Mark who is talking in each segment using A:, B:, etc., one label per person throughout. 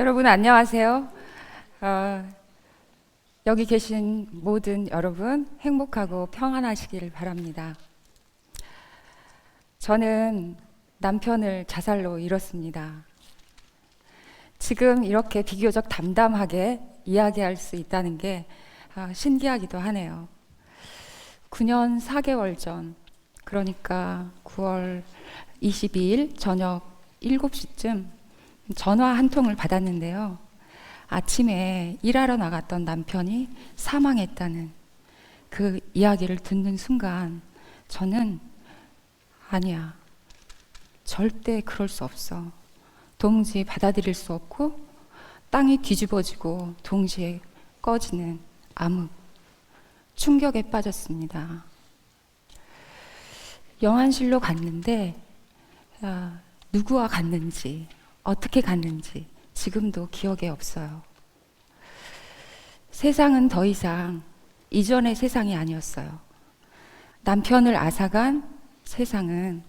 A: 여러분 안녕하세요. 어, 여기 계신 모든 여러분 행복하고 평안하시길 바랍니다. 저는 남편을 자살로 잃었습니다. 지금 이렇게 비교적 담담하게 이야기할 수 있다는 게 아, 신기하기도 하네요. 9년 4개월 전, 그러니까 9월 22일 저녁 7시쯤 전화 한 통을 받았는데요. 아침에 일하러 나갔던 남편이 사망했다는 그 이야기를 듣는 순간 저는 아니야. 절대 그럴 수 없어. 동시에 받아들일 수 없고 땅이 뒤집어지고 동시에 꺼지는 암흑. 충격에 빠졌습니다. 영안실로 갔는데 아, 누구와 갔는지 어떻게 갔는지 지금도 기억에 없어요. 세상은 더 이상 이전의 세상이 아니었어요. 남편을 앗아간 세상은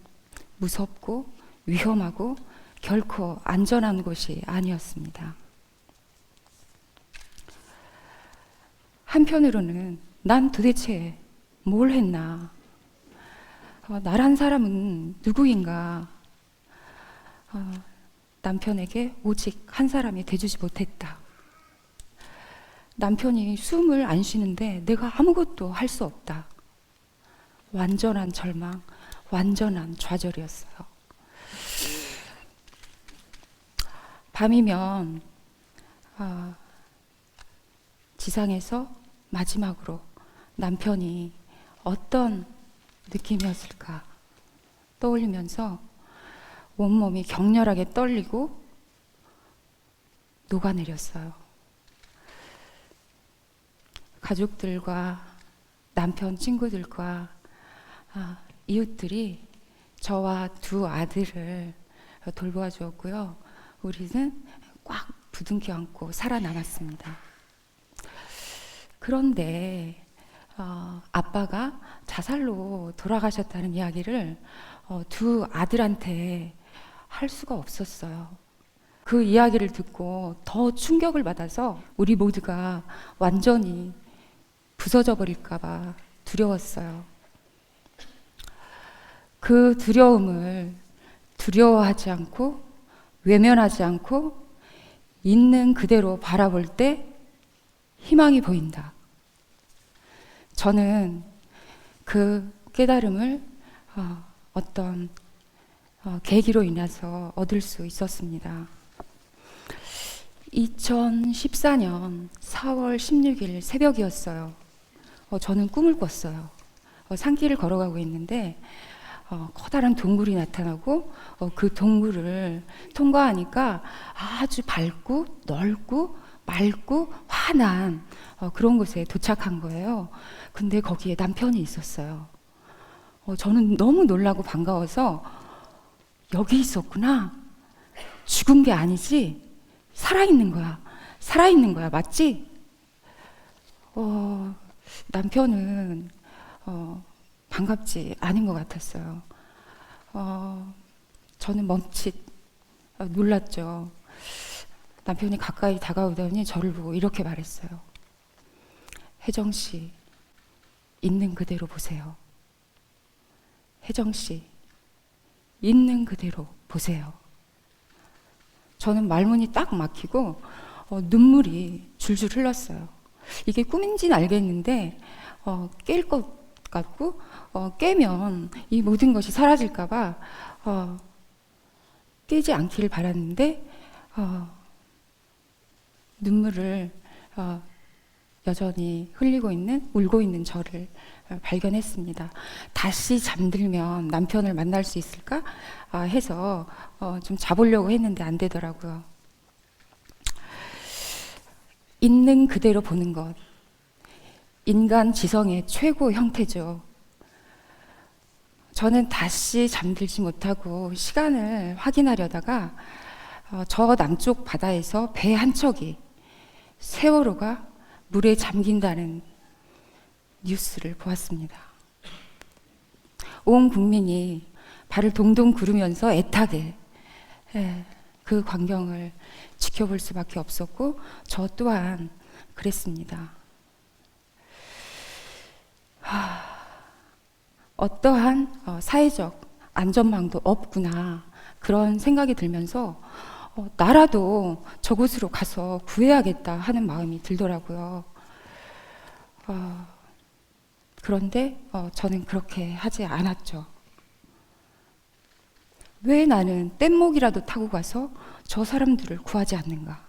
A: 무섭고 위험하고 결코 안전한 곳이 아니었습니다. 한편으로는 난 도대체 뭘 했나? 어, 나란 사람은 누구인가? 어, 남편에게 오직 한 사람이 돼주지 못했다. 남편이 숨을 안 쉬는데 내가 아무것도 할 수 없다. 완전한 절망, 완전한 좌절이었어요. 밤이면 아, 지상에서 마지막으로 남편이 어떤 느낌이었을까 떠올리면서 온몸이 격렬하게 떨리고 녹아내렸어요. 가족들과 남편 친구들과 아, 이웃들이 저와 두 아들을 돌보아 주었고요. 우리는 꽉 부둥켜 안고 살아남았습니다. 그런데 어, 아빠가 자살로 돌아가셨다는 이야기를 어, 두 아들한테 할 수가 없었어요. 그 이야기를 듣고 더 충격을 받아서 우리 모두가 완전히 부서져 버릴까봐 두려웠어요. 그 두려움을 두려워하지 않고 외면하지 않고 있는 그대로 바라볼 때 희망이 보인다. 저는 그 깨달음을 어, 어떤 어, 계기로 인해서 얻을 수 있었습니다. 2014년 4월 16일 새벽이었어요. 어, 저는 꿈을 꿨어요. 어, 산길을 걸어가고 있는데 어, 커다란 동굴이 나타나고 어, 그 동굴을 통과하니까 아주 밝고 넓고 맑고 환한 어, 그런 곳에 도착한 거예요. 근데 거기에 남편이 있었어요. 어, 저는 너무 놀라고 반가워서 여기 있었구나. 죽은 게 아니지. 살아있는 거야. 살아있는 거야. 맞지? 어, 남편은 어, 반갑지 않은 것 같았어요. 어, 저는 멈칫 어, 놀랐죠. 남편이 가까이 다가오더니 저를 보고 이렇게 말했어요. 혜정 씨, 있는 그대로 보세요. 혜정 씨, 있는 그대로 보세요. 저는 말문이 딱 막히고 어, 눈물이 줄줄 흘렀어요. 이게 꿈인지는 알겠는데 어, 깰 것 같고 어, 깨면 이 모든 것이 사라질까봐 어, 깨지 않기를 바랐는데 어, 눈물을 어, 여전히 흘리고 있는 울고 있는 저를 어, 발견했습니다. 다시 잠들면 남편을 만날 수 있을까 아, 해서 어, 좀 자보려고 했는데 안 되더라고요. 있는 그대로 보는 것. 인간 지성의 최고 형태죠. 저는 다시 잠들지 못하고 시간을 확인하려다가 어, 저 남쪽 바다에서 배 한 척이 세월호가 물에 잠긴다는 뉴스를 보았습니다. 온 국민이 발을 동동 구르면서 애타게 예, 그 광경을 지켜볼 수밖에 없었고 저 또한 그랬습니다. 하, 어떠한 어, 사회적 안전망도 없구나 그런 생각이 들면서 어, 나라도 저곳으로 가서 구해야겠다 하는 마음이 들더라고요. 어, 그런데 어, 저는 그렇게 하지 않았죠. 왜 나는 뗏목이라도 타고 가서 저 사람들을 구하지 않는가?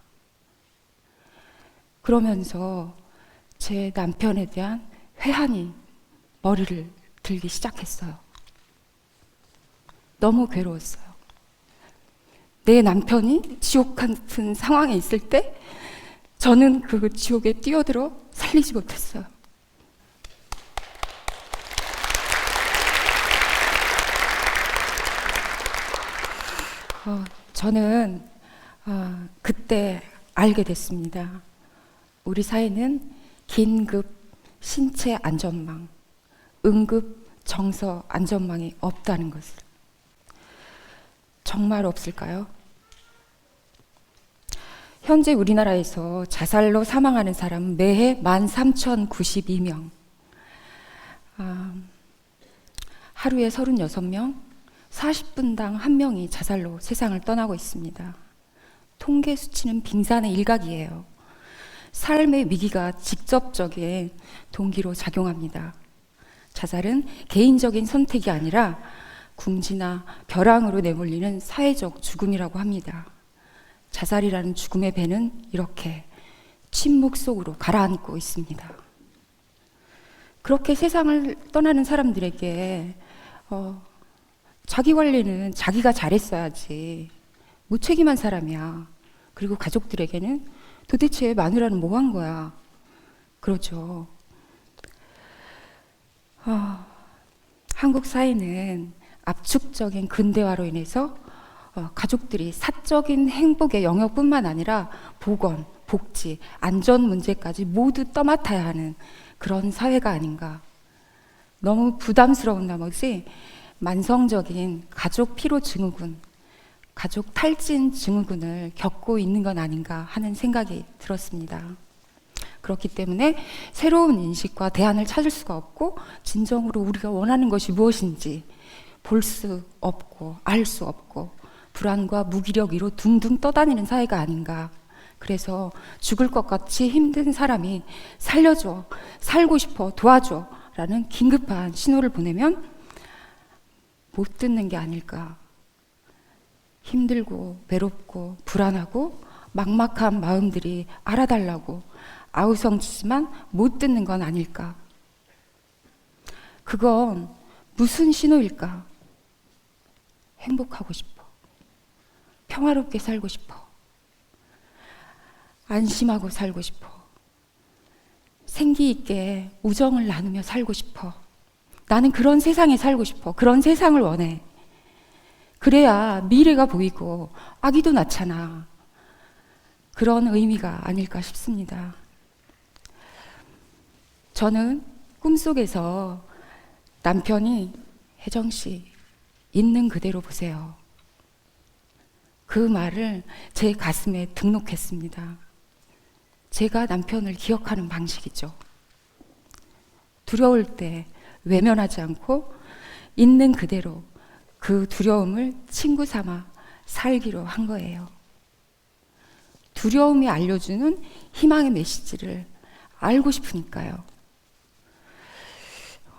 A: 그러면서 제 남편에 대한 회한이 머리를 들기 시작했어요. 너무 괴로웠어요. 내 남편이 지옥 같은 상황에 있을 때 저는 그 지옥에 뛰어들어 살리지 못했어요. 어, 저는 어, 그때 알게 됐습니다. 우리 사회는 긴급 신체 안전망, 응급 정서 안전망이 없다는 것을. 정말 없을까요? 현재 우리나라에서 자살로 사망하는 사람은 매해 13,092명. 아, 하루에 36명, 40분당 한 명이 자살로 세상을 떠나고 있습니다. 통계 수치는 빙산의 일각이에요. 삶의 위기가 직접적인 동기로 작용합니다. 자살은 개인적인 선택이 아니라 궁지나 벼랑으로 내몰리는 사회적 죽음이라고 합니다. 자살이라는 죽음의 배는 이렇게 침묵 속으로 가라앉고 있습니다. 그렇게 세상을 떠나는 사람들에게 어, 자기 관리는 자기가 잘했어야지 무책임한 사람이야. 그리고 가족들에게는 도대체 마누라는 뭐 한 거야? 그러죠. 어, 한국 사회는 압축적인 근대화로 인해서 어, 가족들이 사적인 행복의 영역뿐만 아니라 보건, 복지, 안전 문제까지 모두 떠맡아야 하는 그런 사회가 아닌가. 너무 부담스러운 나머지 만성적인 가족 피로 증후군, 가족 탈진 증후군을 겪고 있는 건 아닌가 하는 생각이 들었습니다. 그렇기 때문에 새로운 인식과 대안을 찾을 수가 없고 진정으로 우리가 원하는 것이 무엇인지 볼 수 없고 알 수 없고 불안과 무기력 위로 둥둥 떠다니는 사회가 아닌가. 그래서 죽을 것 같이 힘든 사람이 살려줘, 살고 싶어, 도와줘 라는 긴급한 신호를 보내면 못 듣는 게 아닐까. 힘들고 외롭고 불안하고 막막한 마음들이 알아달라고 아우성치지만 못 듣는 건 아닐까. 그건 무슨 신호일까? 행복하고 싶어. 평화롭게 살고 싶어. 안심하고 살고 싶어. 생기 있게 우정을 나누며 살고 싶어. 나는 그런 세상에 살고 싶어. 그런 세상을 원해. 그래야 미래가 보이고 아기도 낳잖아. 그런 의미가 아닐까 싶습니다. 저는 꿈속에서 남편이 혜정 씨 있는 그대로 보세요. 그 말을 제 가슴에 등록했습니다. 제가 남편을 기억하는 방식이죠. 두려울 때 외면하지 않고 있는 그대로 그 두려움을 친구 삼아 살기로 한 거예요. 두려움이 알려주는 희망의 메시지를 알고 싶으니까요.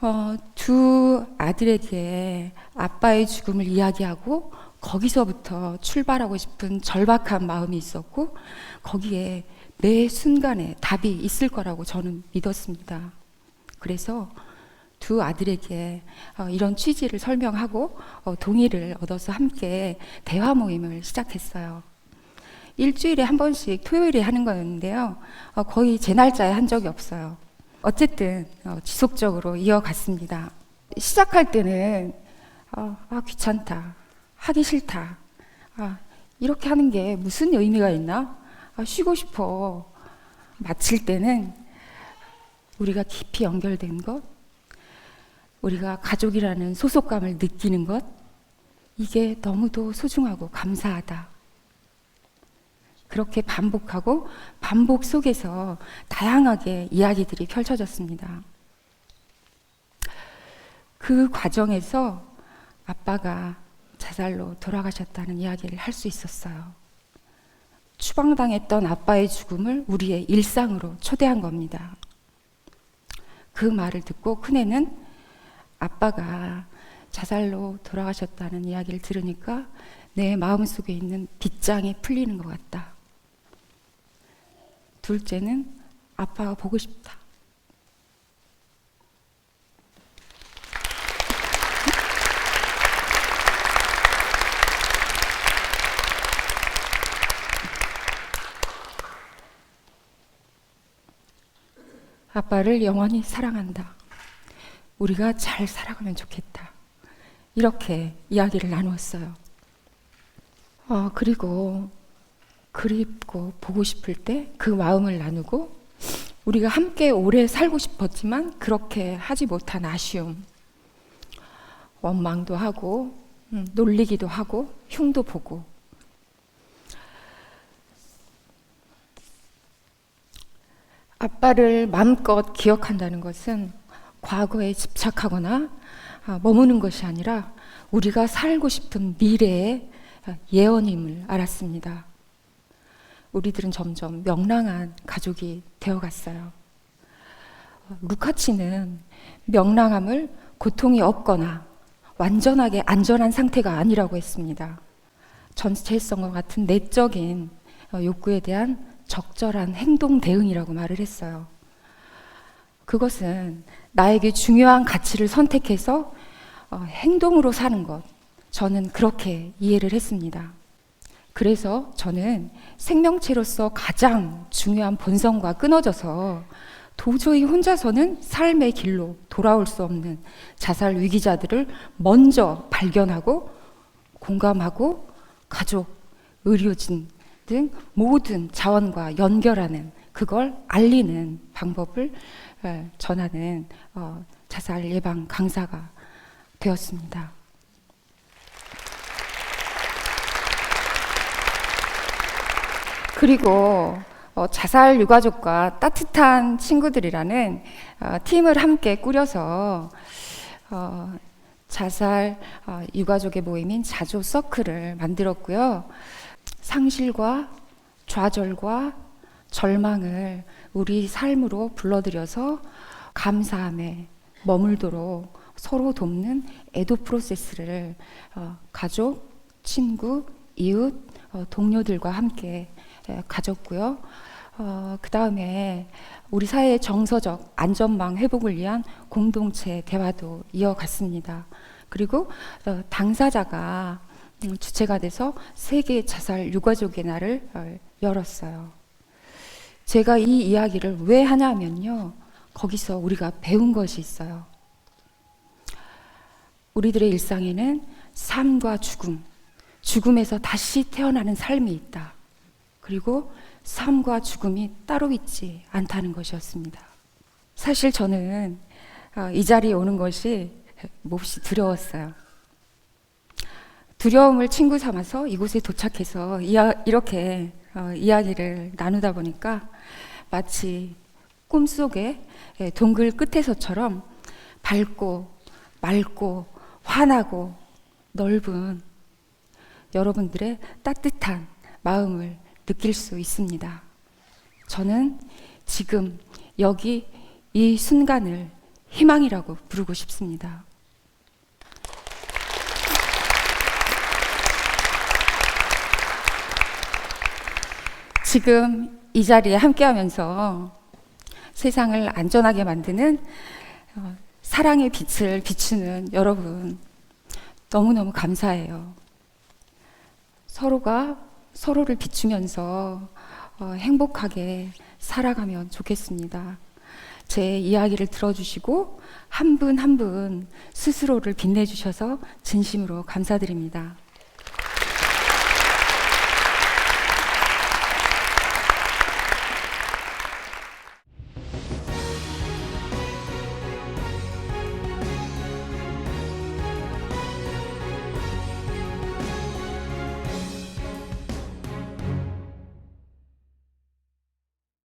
A: 어, 두 아들에게 아빠의 죽음을 이야기하고 거기서부터 출발하고 싶은 절박한 마음이 있었고 거기에 매 순간에 답이 있을 거라고 저는 믿었습니다. 그래서 두 아들에게 어, 이런 취지를 설명하고 어, 동의를 얻어서 함께 대화 모임을 시작했어요. 일주일에 한 번씩 토요일에 하는 거였는데요. 어, 거의 제 날짜에 한 적이 없어요. 어쨌든 어, 지속적으로 이어갔습니다. 시작할 때는 어, 아 귀찮다, 하기 싫다, 아 이렇게 하는 게 무슨 의미가 있나? 아, 쉬고 싶어. 마칠 때는 우리가 깊이 연결된 것, 우리가 가족이라는 소속감을 느끼는 것, 이게 너무도 소중하고 감사하다. 그렇게 반복하고 반복 속에서 다양하게 이야기들이 펼쳐졌습니다. 그 과정에서 아빠가 자살로 돌아가셨다는 이야기를 할 수 있었어요. 추방당했던 아빠의 죽음을 우리의 일상으로 초대한 겁니다. 그 말을 듣고 큰애는 아빠가 자살로 돌아가셨다는 이야기를 들으니까 내 마음속에 있는 빗장이 풀리는 것 같다. 둘째는 아빠가 보고 싶다. 아빠를 영원히 사랑한다. 우리가 잘 살아가면 좋겠다. 이렇게 이야기를 나누었어요. 어, 그리고 그립고 보고 싶을 때 그 마음을 나누고 우리가 함께 오래 살고 싶었지만 그렇게 하지 못한 아쉬움, 원망도 하고 음, 놀리기도 하고 흉도 보고 아빠를 마음껏 기억한다는 것은 과거에 집착하거나 아, 머무는 것이 아니라 우리가 살고 싶은 미래의 예언임을 알았습니다. 우리들은 점점 명랑한 가족이 되어갔어요. 루카치는 명랑함을 고통이 없거나 완전하게 안전한 상태가 아니라고 했습니다. 전체성과 같은 내적인 욕구에 대한 적절한 행동 대응이라고 말을 했어요. 그것은 나에게 중요한 가치를 선택해서 어, 행동으로 사는 것. 저는 그렇게 이해를 했습니다. 그래서 저는 생명체로서 가장 중요한 본성과 끊어져서 도저히 혼자서는 삶의 길로 돌아올 수 없는 자살 위기자들을 먼저 발견하고 공감하고 가족, 의료진 등 모든 자원과 연결하는 그걸 알리는 방법을 예, 전하는 어, 자살 예방 강사가 되었습니다. 그리고 어, 자살 유가족과 따뜻한 친구들이라는 어, 팀을 함께 꾸려서 어, 자살 어, 유가족의 모임인 자조 서클을 만들었고요. 상실과 좌절과 절망을 우리 삶으로 불러들여서 감사함에 머물도록 서로 돕는 에도 프로세스를 어, 가족, 친구, 이웃, 어, 동료들과 함께 에, 가졌고요. 어, 그 다음에 우리 사회의 정서적 안전망 회복을 위한 공동체 대화도 이어갔습니다. 그리고 어, 당사자가 음, 주체가 돼서 세계 자살 유가족의 날을 어, 열었어요. 제가 이 이야기를 왜 하냐면요. 거기서 우리가 배운 것이 있어요. 우리들의 일상에는 삶과 죽음, 죽음에서 다시 태어나는 삶이 있다. 그리고 삶과 죽음이 따로 있지 않다는 것이었습니다. 사실 저는 어, 이 자리에 오는 것이 몹시 두려웠어요. 두려움을 친구 삼아서 이곳에 도착해서 이렇게 어, 이야기를 나누다 보니까 마치 꿈속에 예, 동굴 끝에서처럼 밝고 맑고 환하고 넓은 여러분들의 따뜻한 마음을 느낄 수 있습니다. 저는 지금 여기 이 순간을 희망이라고 부르고 싶습니다. 지금 이 자리에 함께하면서 세상을 안전하게 만드는 어, 사랑의 빛을 비추는 여러분 너무너무 감사해요. 서로가 서로를 비추면서 어, 행복하게 살아가면 좋겠습니다. 제 이야기를 들어주시고 한 분 한분 스스로를 빛내주셔서 진심으로 감사드립니다.